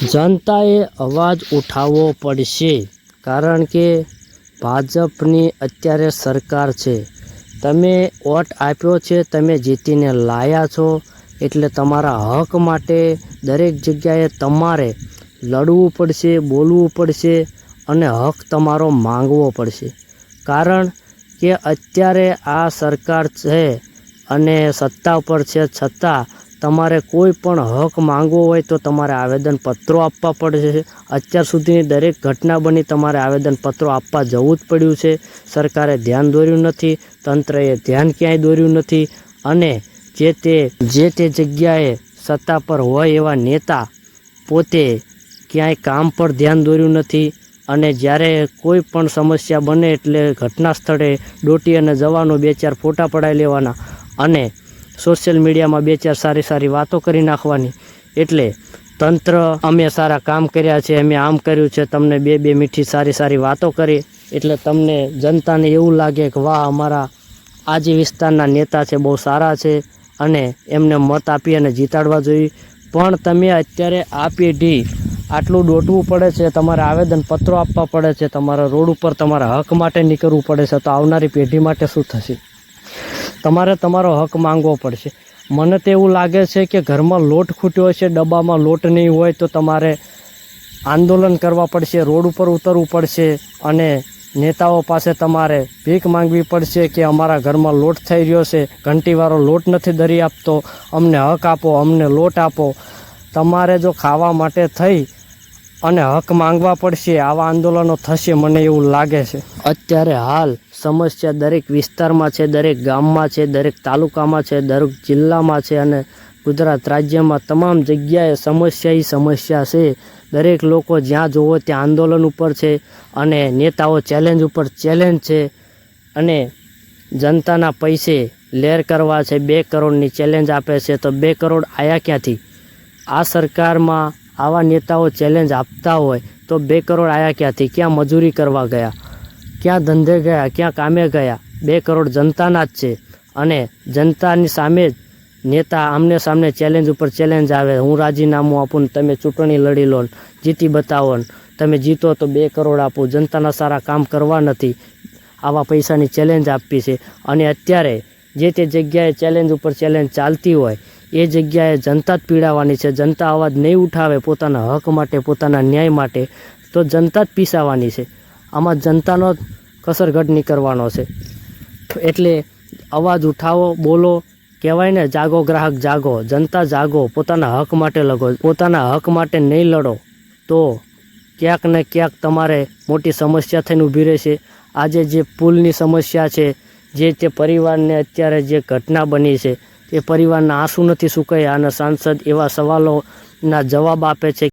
જનતાએ અવાજ ઉઠાવવો પડશે, કારણ કે ભાજપની અત્યારે સરકાર છે. તમે વોટ આપ્યો છે, તમે જીતીને લાયા છો, એટલે તમારા હક માટે દરેક જગ્યાએ તમારે લડવું પડશે, બોલવું પડશે, અને હક તમારો માંગવો પડશે. કારણ કે અત્યારે આ સરકાર છે, અને સત્તા પર છે, છતાં તમારે કોઈ પણ હક માંગવો હોય તો તમારે આવેદનપત્રો આપવા પડશે. અત્યાર સુધીની દરેક ઘટના બની તમારે આવેદનપત્રો આપવા જવું જ પડ્યું છે. સરકારે ધ્યાન દોર્યું નથી, તંત્રએ ધ્યાન ક્યાંય દોર્યું નથી અને જે તે જે તે જગ્યાએ સત્તા પર હોય એવા નેતા પોતે ક્યાંય કામ પર ધ્યાન દોર્યું નથી અને જ્યારે કોઈ પણ સમસ્યા બને એટલે ઘટના સ્થળે દોટી અને જવાનો બે ચાર ફોટા પડાવી લેવાના અને સોશિયલ મીડિયામાં બે ચાર સારી સારી વાતો કરી નાખવાની. એટલે તંત્ર અમે સારા કામ કર્યા છે, અમે આમ કર્યું છે, તમને બે બે મીઠી સારી સારી વાતો કરી. એટલે તમને જનતાને એવું લાગે કે વાહ, અમારા આ વિસ્તારના નેતા છે, બહુ સારા છે અને એમને મત આપી અને જીતાડવા જોઈએ. પણ તમે અત્યારે આ પેઢી આટલું દોટવું પડે છે, તમારે આવેદનપત્રો આપવા પડે છે, તમારા રોડ ઉપર તમારા હક માટે નીકળવું પડે છે, તો આવનારી પેઢી માટે શું થશે? તમારે તમારો હક માંગવો પડશે. મને તો એવું લાગે છે કે ઘરમાં લોટ ખૂટ્યો છે ડબ્બામાં લોટ નહીં હોય તો તમારે આંદોલન કરવા પડશે, રોડ ઉપર ઉતરવું પડશે અને નેતાઓ પાસે તમારે ભીખ માંગવી પડશે કે અમારા ઘરમાં લોટ થઈ રહ્યો છે, ઘંટીવાળો લોટ નથી દરી આપતો, અમને હક આપો, અમને લોટ આપો. તમારે જો ખાવા માટે થઈ અને હક માંગવા પડશે, આવા આંદોલનો થશે, મને એવું લાગે છે. અત્યારે હાલ સમસ્યા દરેક વિસ્તારમાં છે, દરેક ગામમાં છે, દરેક તાલુકામાં છે, દરેક જિલ્લામાં છે અને ગુજરાત રાજ્યમાં તમામ જગ્યાએ સમસ્યા એ સમસ્યા છે. દરેક લોકો જ્યાં જોવો ત્યાં આંદોલન ઉપર છે અને નેતાઓ ચેલેન્જ ઉપર ચેલેન્જ છે અને જનતાના પૈસે લેર કરવા છે, બે કરોડની ચેલેન્જ આપે છે, તો બે કરોડ આયા ક્યાંથી? આ સરકારમાં આવા નેતાઓ ચેલેન્જ આપતા હોય તો બે કરોડ આયા ક્યાંથી? ક્યાં મજૂરી કરવા ગયા? ક્યાં ધંધે ગયા? ક્યાં કામે ગયા? બે કરોડ જનતાના જ છે. અને જનતાની સામે જ નેતા આમને સામને ચેલેન્જ ઉપર ચેલેન્જ આવે. હું રાજીનામું આપું તમે ચૂંટણી લડી લો જીતી બતાવો તમે જીતો તો બે કરોડ આપો. જનતાના સારા કામ કરવા નથી. આવા પૈસાની ચેલેન્જ આપી છે. અને અત્યારે જે તે જગ્યાએ ચેલેન્જ ઉપર ચેલેન્જ ચાલતી હોય એ જગ્યાએ જનતા જ પીડાવાની છે. જનતા અવાજ નહીં ઉઠાવે પોતાના હક માટે, પોતાના ન્યાય માટે, તો જનતા જ પીસાવાની છે. આમાં જનતાનો જ કસરઘટ નીકળવાનો છે. એટલે અવાજ ઉઠાવો, બોલો, કહેવાય ને, જાગો ગ્રાહક, જાગો. જનતા જાગો, પોતાના હક માટે લગો. પોતાના હક માટે નહીં લડો, તો ક્યાંક ને ક્યાંક તમારે મોટી સમસ્યા થઈને ઊભી રહેશે. આજે જે પુલની સમસ્યા છે, જે તે પરિવારને અત્યારે જે ઘટના બની છે એ પરિવારના આંસુ નથી સુકાયા અને સાંસદ એવા સવાલોના જવાબ આપે છે